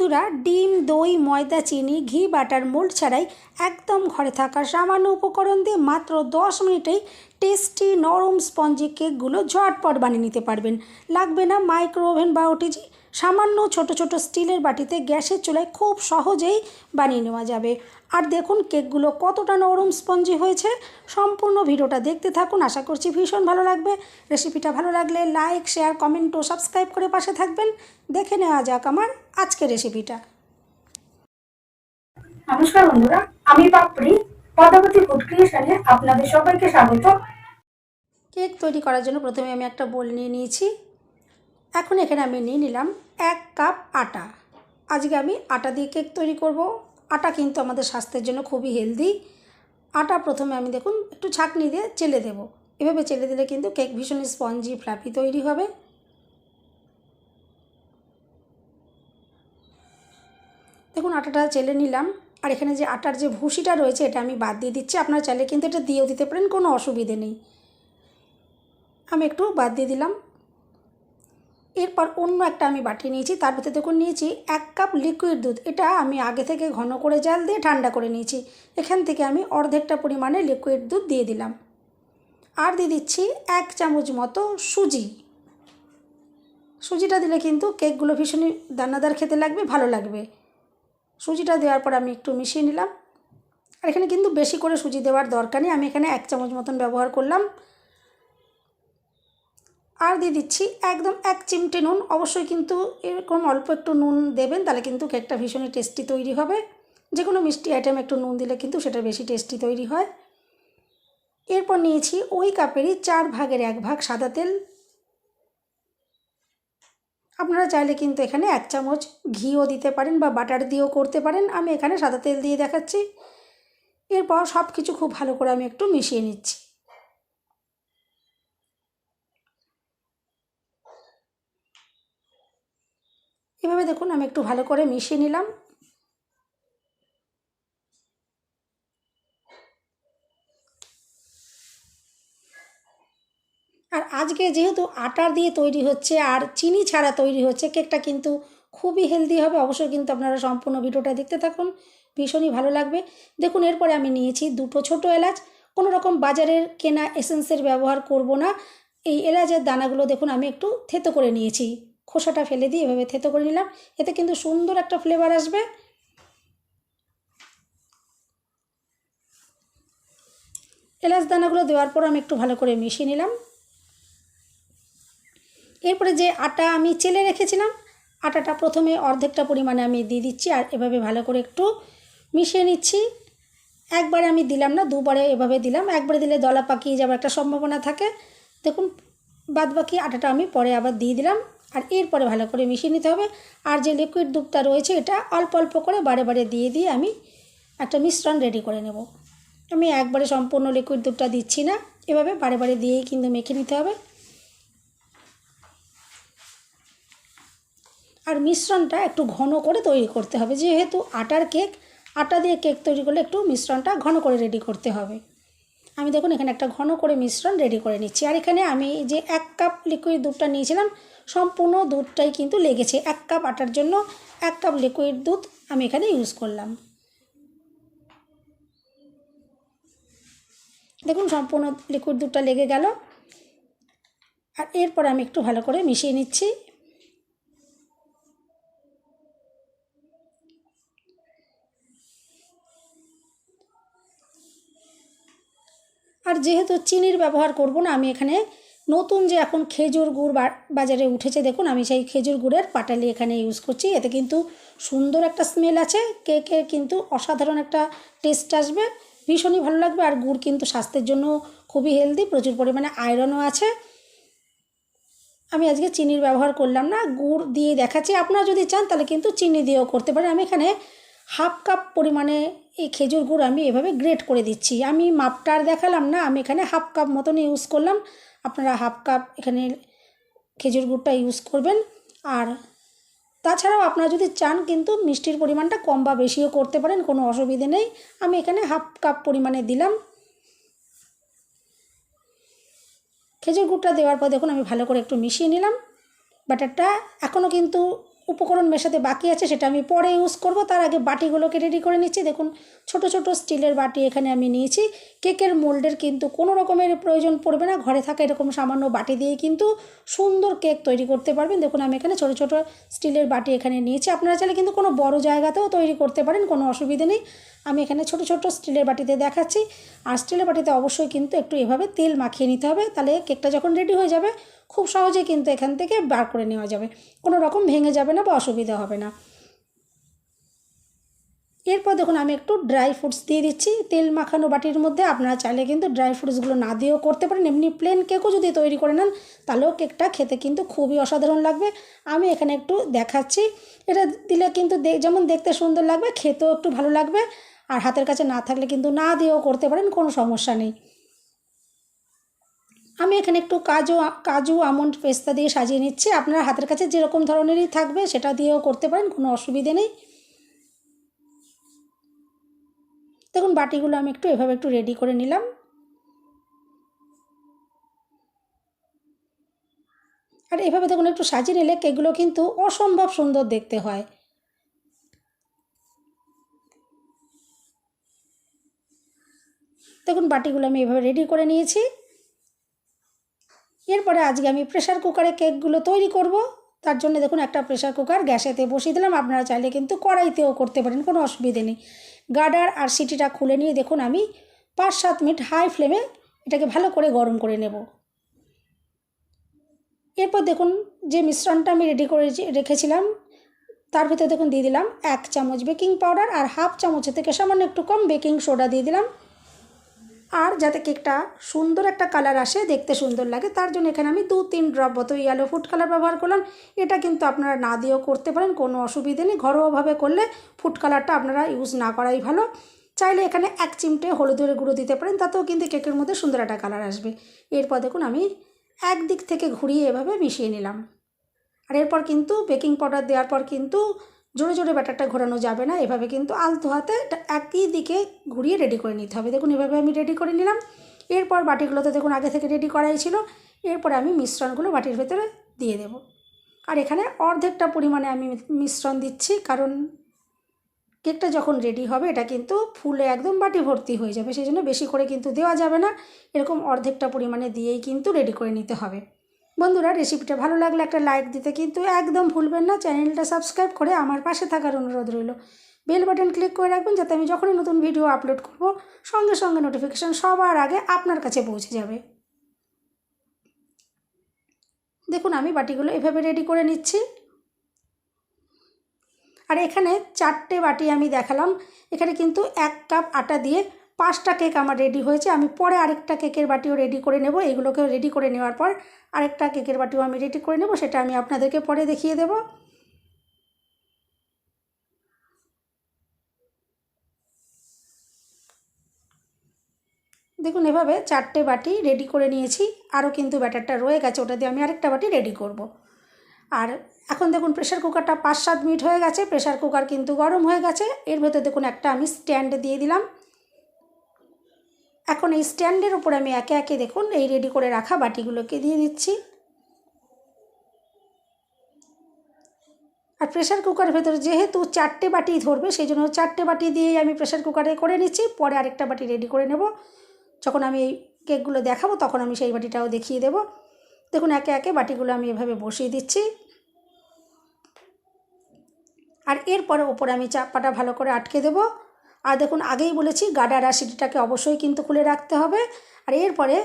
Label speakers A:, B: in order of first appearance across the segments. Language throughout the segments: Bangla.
A: বন্ধুরা ডিম, দই, ময়দা, চিনি, ঘি, বাটার, মোল্ড ছাড়াই একদম ঘরে থাকা সামান্য উপকরণ দিয়ে মাত্র দশ মিনিটেই টেস্টি নরম স্পঞ্জি কেকগুলো ঝটপট বানিয়ে নিতে পারবেন। লাগবে না মাইক্রো ওভেন বা ওটিজি সামান্য ছোট ছোট স্টিলের বাটিতে গ্যাসের চুলায় খুব সহজেই বানিয়ে নেওয়া যাবে। আর দেখুন কেকগুলো কতটা নরম স্পঞ্জি হয়েছে। সম্পূর্ণ ভিডিওটা দেখতে থাকুন। আশা করছি ভীষণ ভালো লাগবে। রেসিপিটা ভালো লাগলে লাইক শেয়ার কমেন্ট ও সাবস্ক্রাইব করে পাশে থাকবেন। দেখে নেওয়া যাক আমার আজকের রেসিপিটা।
B: নমস্কার বন্ধুরা আমি পাপড়ি পদাবতী ফুড ক্রিয়েশনে আপনাদের সবাইকে স্বাগত।
A: কেক তৈরি করার জন্য প্রথমে আমি একটা বোল নিয়ে নিয়েছি। এখন এখানে আমি নিয়ে নিলাম এক কাপ আটা। আজকে আমি আটা দিয়ে কেক তৈরি করব। আটা কিন্তু আমাদের স্বাস্থ্যের জন্য খুবই হেলদি। আটা প্রথমে আমি দেখুন একটু ছাঁকনি দিয়ে চেলে দেব। এভাবে চেলে দিলে কিন্তু কেক ভীষণ স্পঞ্জি ফ্লাফি তৈরি হবে। দেখুন আটাটা চেলে নিলাম। আর এখানে যে আটার যে ভুসিটা রয়েছে এটা আমি বাদ দিয়ে দিচ্ছি। আপনারা চাইলে কিন্তু এটা দিয়েও দিতে পারেন, কোনো অসুবিধে নেই। আমি একটু বাদ দিয়ে দিলাম। এরপর অন্য একটা আমি বাটি নিয়েছি, তার ভিতরে দেখুন নিয়েছি এক কাপ লিকুইড দুধ। এটা আমি আগে থেকে ঘন করে জাল দিয়ে ঠান্ডা করে নিয়েছি। এখান থেকে আমি অর্ধেকটা পরিমাণে লিকুইড দুধ দিয়ে দিলাম। আর দিয়ে দিচ্ছি এক চামচ মতো সুজি। সুজিটা দিলে কিন্তু কেকগুলো ভীষণই দানাদার খেতে লাগবে, ভালো লাগবে। সুজিটা দেওয়ার পর আমি একটু মিশিয়ে নিলাম। আর এখানে কিন্তু বেশি করে সুজি দেওয়ার দরকার নেই। আমি এখানে এক চামচ মতন ব্যবহার করলাম। আর দিয়ে দিচ্ছি একদম এক চিমটে নুন। অবশ্যই কিন্তু এরকম অল্প একটু নুন দেবেন, তাহলে কিন্তু কেকটা ভীষণই টেস্টি তৈরি হবে। যে কোনো মিষ্টি আইটেম একটু নুন দিলে কিন্তু সেটা বেশি টেস্টি তৈরি হয়। এরপর নিয়েছি ওই কাপেরই চার ভাগের এক ভাগ সাদা তেল। আপনারা চাইলে কিন্তু এখানে এক চামচ ঘিও দিতে পারেন বা বাটার দিয়েও করতে পারেন। আমি এখানে সাদা তেল দিয়ে দেখাচ্ছি। এরপর সব কিছু খুব ভালো করে আমি একটু মিশিয়ে নিচ্ছি। এভাবে দেখুন আমি একটু ভালো করে মিশিয়ে নিলাম। আর আজকে যেহেতু আটার দিয়ে তৈরি হচ্ছে আর চিনি ছাড়া তৈরি হচ্ছে, কেকটা কিন্তু খুবই হেলদি হবে। অবশ্যই কিন্তু আপনারা সম্পূর্ণ ভিডিওটা দেখতে থাকুন, ভীষণই ভালো লাগবে। দেখুন, এরপরে আমি নিয়েছি দুটো ছোট এলাচ। কোনো রকম বাজারের কেনা এসেন্সের ব্যবহার করব না। এই এলাচের দানাগুলো দেখুন, আমি একটু থেতো করে নিয়েছি। খোসাটা ফেলে দিয়ে এভাবে থেতো করে নিলাম। এতে কিন্তু সুন্দর একটা ফ্লেভার আসবে। এলাচ দানাগুলো দেওয়ার পর আমি একটু ভালো করে মিশিয়ে নিলাম। এরপরে যে আটা আমি চেলে রেখেছিলাম, আটাটা প্রথমে অর্ধেকটা পরিমাণে আমি দিয়ে দিচ্ছি আর এভাবে ভালো করে একটু মিশিয়ে নিচ্ছি। একবারে আমি দিলাম না, দুবারে এভাবে দিলাম। একবারে দিলে দলা পাকিয়ে যাওয়ার একটা সম্ভাবনা থাকে। দেখুন বাদ বাকি আটাটা আমি পরে আবার দিয়ে দিলাম। আর এরপরে ভালো করে মিশিয়ে নিতে হবে। আর যে লিকুইড দুধটা রয়েছে, এটা অল্প অল্প করে বারে বারে দিয়ে দিয়ে আমি একটা মিশ্রণ রেডি করে নেব। আমি একবারে সম্পূর্ণ লিকুইড দুধটা দিচ্ছি না। এভাবে বারে বারে দিয়েই কিন্তু মেখে নিতে হবে। আর মিশ্রণটা একটু ঘন করে তৈরি করতে হবে। যেহেতু আটার কেক আটা দিয়ে কেক তৈরি করলে একটু মিশ্রণটা ঘন করে রেডি করতে হবে। আমি দেখুন, এখানে একটা ঘন করে মিশ্রণ রেডি করে নিচ্ছি। আর এখানে আমি যে এক কাপ লিকুইড দুধটা নিয়েছিলাম, সম্পূর্ণ দুধটাই কিন্তু লেগেছে। এক কাপ আটার জন্য এক কাপ লিকুইড দুধ আমি এখানে ইউজ করলাম। দেখুন, সম্পূর্ণ লিকুইড দুধটা লেগে গেল। আর এরপর আমি একটু ভালো করে মিশিয়ে নিচ্ছি। আর যেহেতু চিনির ব্যবহার করব না, আমি এখানে নতুন যে এখন খেজুর গুড় বাজারে উঠেছে, দেখুন আমি সেই খেজুর গুড়ের পাটালি এখানে ইউজ করছি। এতে কিন্তু সুন্দর একটা স্মেল আছে কেকের কিন্তু অসাধারণ একটা টেস্ট আসবে, ভীষণই ভালো লাগবে। আর গুড় কিন্তু স্বাস্থ্যের জন্য খুবই হেলদি প্রচুর পরিমাণে আয়রনও আছে। আমি আজকে চিনির ব্যবহার করলাম না, গুড় দিয়ে দেখাচ্ছি। আপনারা যদি চান তাহলে কিন্তু চিনি দিয়েও করতে পারেন। আমি এখানে হাফ কাপ পরিমাণে এই খেজুর গুড় আমি এভাবে গ্রেট করে দিচ্ছি। আমি মাপটা আর দেখালাম না, আমি এখানে হাফ কাপ মতন ইউজ করলাম। আপনারা হাফ কাপ এখানে খেজুর গুড়টা ইউজ করবেন। আর তাছাড়াও আপনারা যদি চান কিন্তু মিষ্টির পরিমাণটা কম বা বেশিও করতে পারেন, কোনো অসুবিধে নেই। আমি এখানে হাফ কাপ পরিমাণে দিলাম। খেজুর গুড়টা দেওয়ার পর দেখুন আমি ভালো করে একটু মিশিয়ে নিলাম। ব্যাটারটা এখনও কিন্তু উপকরণ মেশাতে বাকি আছে, সেটা আমি পরে ইউজ করব। তার আগে বাটিগুলোকে রেডি করে নিচ্ছি। দেখুন, ছোট ছোট স্টিলের বাটি এখানে আমি নিয়েছি। কেকের মোল্ডের কিন্তু কোনো রকমের প্রয়োজন পড়বে না। ঘরে থাকা এরকম সামান্য বাটি দিয়ে কিন্তু সুন্দর কেক তৈরি করতে পারবেন। দেখুন, আমি এখানে ছোট ছোট স্টিলের বাটি এখানে নিয়েছি। আপনারা চাইলে কিন্তু কোনো বড় জায়গাতেও তৈরি করতে পারেন, কোনো অসুবিধে নেই। আমি এখানে ছোট ছোট স্টিলের বাটিতে দেখাচ্ছি। আর স্টিলের বাটিতে অবশ্যই কিন্তু একটু এভাবে তেল মাখিয়ে নিতে হবে। তাহলে কেকটা যখন রেডি হয়ে যাবে খুব সহজে কিন্তু এখান থেকে বার করে নেওয়া যাবে। কোনো রকম ভেঙে যাবে না বা অসুবিধা হবে না। এরপর দেখুন, আমি একটু ড্রাই ফ্রুটস দিয়ে দিচ্ছি। তেল মাখানো বাটির মধ্যে আপনারা চাইলে কিন্তু ড্রাই ফ্রুটসগুলো না দিয়েও করতে পারেন। এমনি প্লেন কেকও যদি তৈরি করে নেন, তাহলেও কেকটা খেতে কিন্তু খুবই অসাধারণ লাগবে। আমি এখানে একটু দেখাচ্ছি। এটা দিলে কিন্তু যেমন দেখতে সুন্দর লাগবে, খেতেও একটু ভালো লাগবে। আর হাতের কাছে না থাকলে কিন্তু না দিয়েও করতে পারেন, কোনো সমস্যা নেই। আমি এখানে একটু কাজু কাজু, আমন্ড পেস্তা দিয়ে সাজিয়ে নিচ্ছি। আপনার হাতের কাছে যেরকম ধরনেরই থাকবে সেটা দিয়েও করতে পারেন, কোনো অসুবিধে নেই। দেখুন, বাটিগুলো আমি একটু এভাবে একটু রেডি করে নিলাম। আর এভাবে দেখুন, একটু সাজিয়ে নিলে কেকগুলো কিন্তু অসম্ভব সুন্দর দেখতে হয়। দেখুন, বাটিগুলো আমি এভাবে রেডি করে নিয়েছি। এরপরে আজকে আমি প্রেশার কুকারে কেকগুলো তৈরি করব। তার জন্য দেখুন একটা প্রেশার কুকার গ্যাসেতে বসিয়ে দিলাম। আপনারা চাইলে কিন্তু কড়াইতেও করতে পারেন, কোনো অসুবিধে নেই। গার্ডার আর সিটিটা খুলে নিয়ে দেখুন আমি পাঁচ সাত মিনিট হাই ফ্লেমে এটাকে ভালো করে গরম করে নেব। এরপর দেখুন যে মিশ্রণটা আমি রেডি করে রেখেছিলাম, তার ভিতরে দেখুন দিয়ে দিলাম এক চামচ বেকিং পাউডার আর হাফ চামচের থেকে সামান্য একটু কম বেকিং সোডা দিয়ে দিলাম। আর যাতে কেকটা সুন্দর একটা কালার আসে, দেখতে সুন্দর লাগে, তার জন্য এখানে আমি দু তিন ড্রপ মতো ইয়েলো ফুড কালার ব্যবহার করলাম। এটা কিন্তু আপনারা না দিয়েও করতে পারেন, কোনো অসুবিধে নেই। ঘরোয়াভাবে করলে ফুড কালারটা আপনারা ইউজ না করাই ভালো। চাইলে এখানে এক চিমটে হলুদের গুঁড়ো দিতে পারেন, তাতেও কিন্তু কেকের মধ্যে সুন্দর একটা কালার আসবে। এরপর দেখুন আমি একদিক থেকে ঘুরিয়ে এভাবে মিশিয়ে নিলাম। আর এরপর কিন্তু বেকিং পাউডার দেওয়ার পর কিন্তু জোরে জোরে ব্যাটারটা ঘোরানো যাবে না। এভাবে কিন্তু আলতো হাতে একই দিকে ঘুরিয়ে রেডি করে নিতে হবে। দেখুন, এভাবে আমি রেডি করে নিলাম। এরপর বাটিগুলোতে দেখুন, আগে থেকে রেডি করাই ছিল। এরপর আমি মিশ্রণগুলো বাটির ভেতরে দিয়ে দেব। আর এখানে অর্ধেকটা পরিমাণে আমি মিশ্রণ দিচ্ছি, কারণ কেকটা যখন রেডি হবে, এটা কিন্তু ফুলে একদম বাটি ভর্তি হয়ে যাবে। সেই জন্য বেশি করে কিন্তু দেওয়া যাবে না। এরকম অর্ধেকটা পরিমাণে দিয়েই কিন্তু রেডি করে নিতে হবে। বন্ধুরা রেসিপিটা ভালো লাগলে একটা লাইক দিতে কিন্তু একদম ভুলবেন না। চ্যানেলটা সাবস্ক্রাইব করে আমার পাশে থাকার অনুরোধ রইল। বেল বাটন ক্লিক করে রাখবেন যাতে আমি যখনই নতুন ভিডিও আপলোড করব, সঙ্গে সঙ্গে নোটিফিকেশান সবার আগে আপনার কাছে পৌঁছে যাবে। দেখুন, আমি বাটিগুলো এভাবে রেডি করে নিচ্ছি। আর এখানে চারটে বাটি আমি দেখালাম। এখানে কিন্তু এক কাপ আটা দিয়ে পাঁচটা কেক আমার রেডি হয়েছে, আমি পরে আরেকটা কেকের বাটিও রেডি করে নেব, এগুলোকেও রেডি করে নেওয়ার পর আরেকটা কেকের বাটিও আমি রেডি করে নেব, সেটা আমি আপনাদেরকে পরে দেখিয়ে দেব দেখুন, এভাবে চারটে বাটি রেডি করে নিয়েছি, আরও কিন্তু ব্যাটারটা রয়ে গেছে, ওটা দিয়ে আমি আরেকটা বাটি রেডি করব। আর এখন দেখুন প্রেশার কুকারটা পাঁচ সাত মিনিট হয়ে গেছে প্রেশার কুকার কিন্তু গরম হয়ে গেছে, এর ভেতর দেখুন, একটা আমি স্ট্যান্ড দিয়ে দিলাম এখন এই স্ট্যান্ডের উপর আমি একে একে দেখুন, এই রেডি করে রাখা বাটিগুলোকে দিয়ে দিচ্ছি। আর প্রেশার কুকারের ভেতরে যেহেতু চারটে বাটি ধরবে, সেই জন্য চারটে বাটি দিয়েই আমি প্রেশার কুকারে করে নিচ্ছি। পরে আরেকটা বাটি রেডি করে নেব। যখন আমি এই কেকগুলো দেখাবো, তখন আমি সেই বাটিটাও দেখিয়ে দেব। দেখুন, একে একে বাটিগুলো আমি এভাবে বসিয়ে দিচ্ছি। আর এরপরে ওপরে আমি চাপাটা ভালো করে আটকে দেবো। আর দেখুন, আগেই বলেছি গাডার আর অবশ্যই কিন্তু খুলে রাখতে হবে। আর এরপরে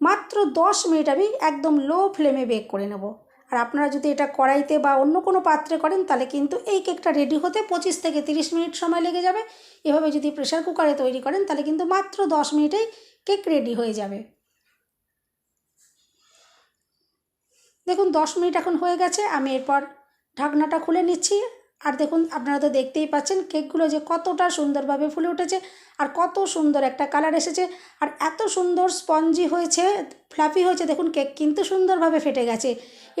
A: মাত্র দশ মিনিট আমি একদম লো ফ্লেমে বেক করে নেব। আর আপনারা যদি এটা কড়াইতে বা অন্য কোনো পাত্রে করেন, তাহলে কিন্তু এই কেকটা রেডি হতে পঁচিশ থেকে তিরিশ মিনিট সময় লেগে যাবে। এভাবে যদি প্রেশার কুকারে তৈরি করেন, তাহলে কিন্তু মাত্র দশ মিনিটেই কেক রেডি হয়ে যাবে। দেখুন, দশ মিনিট এখন হয়ে গেছে, আমি এরপর ঢাকনাটা খুলে নিচ্ছি। আর দেখুন, আপনারা তো দেখতেই পাচ্ছেন কেকগুলো যে কতটা সুন্দরভাবে ফুলে উঠেছে আর কত সুন্দর একটা কালার এসেছে। আর এত সুন্দর স্পঞ্জি হয়েছে, ফ্লাফি হয়েছে, দেখুন কেক কিন্তু সুন্দরভাবে ফেটে গেছে।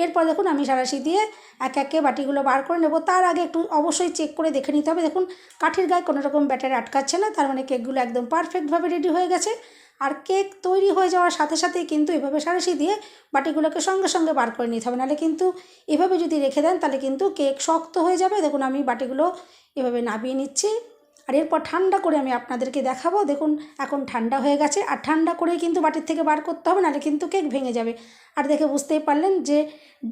A: এরপর দেখুন আমি সারাশি দিয়ে এক একে বাটিগুলো বার করে নেব। তার আগে একটু অবশ্যই চেক করে দেখে নিতে হবে। দেখুন, কাঠির গায়ে কোনো রকম ব্যাটারে আটকাচ্ছে না, তার মানে কেকগুলো একদম পারফেক্টভাবে রেডি হয়ে গেছে। আর কেক তৈরি হয়ে যাওয়ার সাথে সাথেই কিন্তু এভাবে সাঁড়াশি দিয়ে বাটিগুলোকে সঙ্গে সঙ্গে বার করে নিতে হবে। নাহলে কিন্তু এভাবে যদি রেখে দেন, তাহলে কিন্তু কেক শক্ত হয়ে যাবে। দেখুন, আমি বাটিগুলো এভাবে নাবিয়ে নিচ্ছি। আর এরপর ঠান্ডা করে আমি আপনাদেরকে দেখাবো। দেখুন, এখন ঠান্ডা হয়ে গেছে। আর ঠান্ডা করেই কিন্তু বাটির থেকে বার করতে হবে, নাহলে কিন্তু কেক ভেঙে যাবে। আর দেখে বুঝতেই পারলেন যে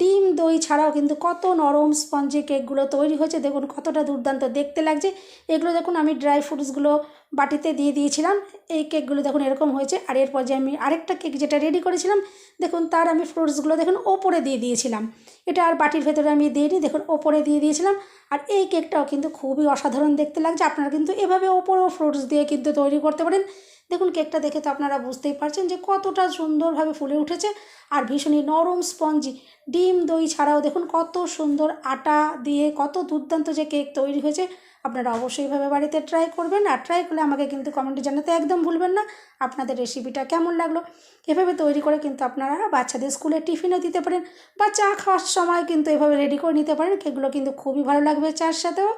A: ডিম দই ছাড়াও কিন্তু কত নরম স্পঞ্জি কেকগুলো তৈরি হয়েছে। দেখুন কতটা দুর্দান্ত। দেখতে লাগছে। এগুলো দেখুন আমি ড্রাই ফ্রুটসগুলো বাটিতে দিয়ে দিয়েছিলাম। এই কেকগুলো দেখুন এরকম হয়েছে। আর এরপর যে আমি আরেকটা কেক যেটা রেডি করেছিলাম, দেখুন তার আমি ফ্রুটসগুলো দেখুন ওপরে দিয়ে দিয়েছিলাম। এটা আর বাটির ভেতরে আমি দিইনি, দেখুন ওপরে দিয়ে দিয়েছিলাম। আর এই কেকটাও কিন্তু খুবই অসাধারণ দেখতে লাগছে। আপনারা কিন্তু এভাবে ওপরেও ফ্রুটস দিয়ে কিন্তু তৈরি করতে পারেন। দেখুন কেকটা দেখে তো আপনারা বুঝতেই পারছেন যে কতটা সুন্দরভাবে ফুলে উঠেছে আর ভীষণই নরম স্পঞ্জি। ডিম, দই ছাড়াও দেখুন কত সুন্দর আটা দিয়ে কত দুর্দান্ত যে কেক তৈরি হয়েছে। আপনারা অবশ্যইভাবে বাড়িতে ট্রাই করবেন আর ট্রাই করলে আমাকে কিন্তু কমেন্টে জানাতে একদম ভুলবেন না। আপনাদের রেসিপিটা কেমন লাগল? এভাবে তৈরি করে কিন্তু আপনারা বাচ্চাদের স্কুলে টিফিনও দিতে পারেন বা চা খাওয়ার সময় কিন্তু এভাবে রেডি করে নিতে পারেন। কেকগুলো কিন্তু খুবই ভালো লাগবে চার সাথেও।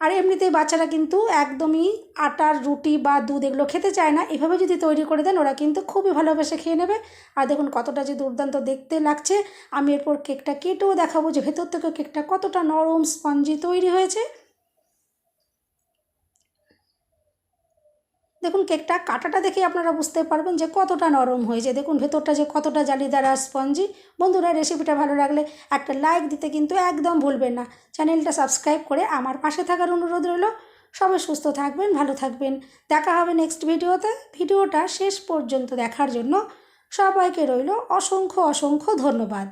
A: আর এমনিতেই বাচ্চারা কিন্তু একদমই আটার রুটি বা দুধ এগুলো খেতে চায় না। এভাবে যদি তৈরি করে দেন, ওরা কিন্তু খুবই ভালোবেসে খেয়ে নেবে। আর দেখুন কতটা যে দুর্দান্ত দেখতে লাগছে। আমি এরপর কেকটা কেটেও দেখাবো যে ভেতর থেকে কেকটা কতটা নরম স্পঞ্জি তৈরি হয়েছে। দেখুন, কেকটা কাটাটা দেখে আপনারা বুঝতে পারবেন যে কতটা নরম হয়েছে। দেখুন, ভেতরটা যে কতটা জালিদার আর স্পঞ্জি। বন্ধুরা, রেসিপিটা ভালো লাগলে একটা লাইক দিতে কিন্তু একদম ভুলবেন না। চ্যানেলটা সাবস্ক্রাইব করে আমার পাশে থাকার অনুরোধ রইল। সবাই সুস্থ থাকবেন, ভালো থাকবেন। দেখা হবে নেক্সট ভিডিওতে। ভিডিওটা শেষ পর্যন্ত দেখার জন্য সবাইকে রইল অসংখ্য অসংখ্য ধন্যবাদ।